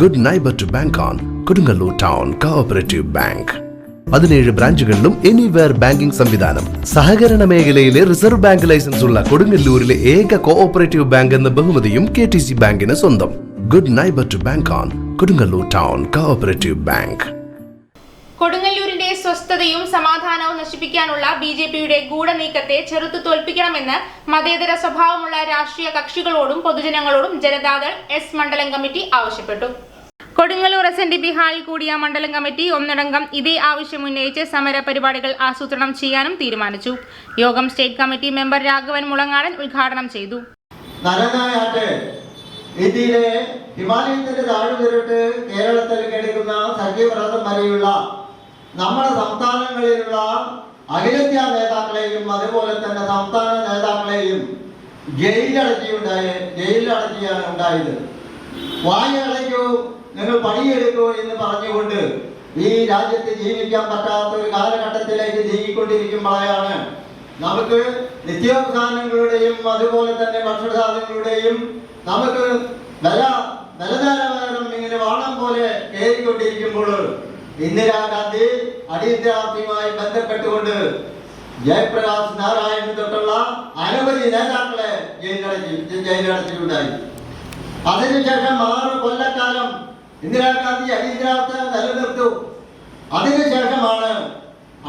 Good neighbour to bank on Kodungallur town cooperative bank പതിനേഴ് ബ്രാഞ്ചുകളിലും anywhere banking സംവിധാനം. സഹകരണ മേഖലയിലെ റിസർവ് ബാങ്ക് ലൈസൻസ് ഉള്ള കൊടുങ്ങല്ലൂരിലെ ഏക കോഓപ്പറേറ്റീവ് ബാങ്ക് എന്ന ബഹുമതിയും കെ ടി സി ബാങ്കിന് സ്വന്തം. Good neighbour to bank on Kodungallur town cooperative bank കൊടുങ്ങല്ലൂരിന്റെ സ്വസ്ഥതയും സമാധാനവും നശിപ്പിക്കാനുള്ള ബി ജെ പിയുടെ ഗൂഢനീക്കത്തെ ചെറുത്തു തോൽപ്പിക്കണമെന്ന് മതേതര സ്വഭാവമുള്ള രാഷ്ട്രീയ കക്ഷികളോടും പൊതുജനങ്ങളോടും ജനതാദൾ എസ് മണ്ഡലം കമ്മിറ്റി ആവശ്യപ്പെട്ടു. Kodungallur S N D P ഹാളിൽ കൂടിയ മണ്ഡലം കമ്മിറ്റി ഒന്നടങ്കം ഇതേ ആവശ്യം ഉന്നയിച്ച് സമര പരിപാടികൾ ആസൂത്രണം ചെയ്യാനും തീരുമാനിച്ചു. യോഗം state committee member Raghavan Mulangadan ഉദ്ഘാടനം ചെയ്തു. ഇന്ത്യയിലെ ഹിമാലയത്തിന്റെ താഴ്വരട്ട് കേരളത്തിൽ കിടക്കുന്ന സഖ്യവ്രതം വരെയുള്ള നമ്മുടെ സംസ്ഥാനങ്ങളിലുള്ള അഖിലേന്ത്യാ നേതാക്കളെയും അതുപോലെ തന്നെ സംസ്ഥാന നേതാക്കളെയും ജയിലടക്കിയുണ്ടായ ജയിലടക്കിയാണ് ഉണ്ടായത്. വായു അടയ്ക്കൂ. നിങ്ങൾ പണിയെടുക്കൂ എന്ന് പറഞ്ഞുകൊണ്ട് ഈ രാജ്യത്ത് ജീവിക്കാൻ പറ്റാത്ത ഒരു കാലഘട്ടത്തിലേക്ക് നീങ്ങിക്കൊണ്ടിരിക്കുമ്പോഴാണ് നമുക്ക് നിത്യോപസാധനങ്ങളുടെയും അതുപോലെ തന്നെ ഭക്ഷണസാധനങ്ങളുടെയും നമുക്ക് വില വിലനിലവാരം ഇങ്ങനെ വാണം പോലെ കയറിക്കൊണ്ടിരിക്കുമ്പോൾ ഇന്ദിരാഗാന്ധി അടിയന്തരാർത്ഥിയുമായി ബന്ധപ്പെട്ടുകൊണ്ട് ജയപ്രകാശ് നാരായണൻ തൊട്ടുള്ള അനവധി നേതാക്കളെ ജയിലടച്ചി ജയിലടച്ചിട്ടുണ്ടായി അതിനുശേഷം ആറ് കൊല്ലക്കാലം ഇന്ദിരാഗാന്ധി അടിയന്തരാവസ്ഥ നിലനിർത്തു. അതിനുശേഷമാണ്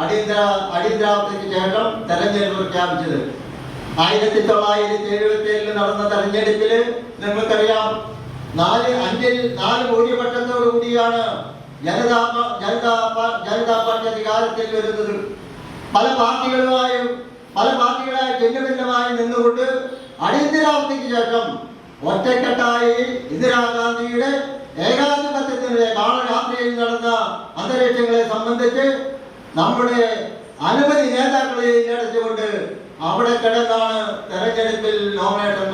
അടിയന്തര അടിയന്തരാവസ്ഥയ്ക്ക് ശേഷം തെരഞ്ഞെടുപ്പ് പ്രഖ്യാപിച്ചത്. ആയിരത്തി തൊള്ളായിരത്തി എഴുപത്തി ഏഴിൽ നടന്ന തെരഞ്ഞെടുപ്പിൽ നിങ്ങൾക്കറിയാം നാല് അഞ്ചിൽ നാല് ഭൂരിപക്ഷത്തോടു കൂടിയാണ് ജനതാ ജനതാ ജനതാ പാർട്ടി അധികാരത്തിൽ വരുന്നത്. പല പാർട്ടികളുമായും പല പാർട്ടികളായി ഭിന്നഭിന്നമായി നിന്നുകൊണ്ട് അടിയന്തരാവസ്ഥയ്ക്ക് ശേഷം ഒറ്റക്കെട്ടായി ഇന്ദിരാഗാന്ധിയുടെ ഏകാധിപത്യത്തിനെതിരെ കാളരാത്രിയിൽ നടന്ന അന്തരീക്ഷങ്ങളെ സംബന്ധിച്ച് നമ്മുടെ അനവധി നേതാക്കളെ അടച്ചുകൊണ്ട് അവിടെ കിടന്നാണ് തെരഞ്ഞെടുപ്പിൽ നോമിനേഷൻ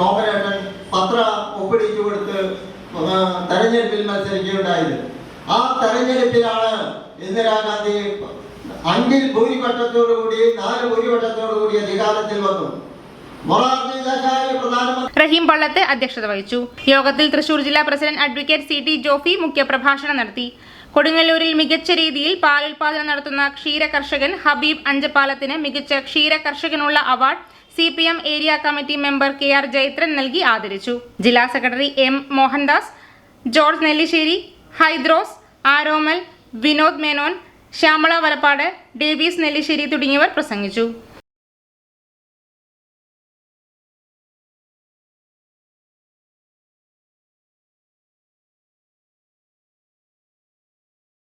നോമിനേഷൻ പത്ര ഒപ്പിടിച്ചു കൊടുത്ത് തെരഞ്ഞെടുപ്പിൽ മത്സരിക്കുകയുണ്ടായത്. ആ തെരഞ്ഞെടുപ്പിലാണ് ഇന്ദിരാഗാന്ധി അഞ്ചിൽ ഭൂരിപക്ഷത്തോടു കൂടി നാല് ഭൂരിപക്ഷത്തോടു കൂടി അധികാരത്തിൽ വന്നു. റഹീം പള്ളത്ത് അധ്യക്ഷത വഹിച്ചു. യോഗത്തിൽ തൃശൂർ ജില്ലാ president advocate C T Jofi മുഖ്യപ്രഭാഷണം നടത്തി. കൊടുങ്ങല്ലൂരിൽ മികച്ച രീതിയിൽ പാൽ പാലുൽപാദനം നടത്തുന്ന ക്ഷീര കർഷകൻ ഹബീബ് അഞ്ചപ്പാലത്തിന് മികച്ച ക്ഷീര കർഷകനുള്ള award C P M area committee member K R Jayathran നൽകി ആദരിച്ചു. ജില്ലാ secretary M Mohandas George Nellissery Hydros Aromal Vinod Menon Shyamala Valappad Davis Nellissery തുടങ്ങിയവർ പ്രസംഗിച്ചു.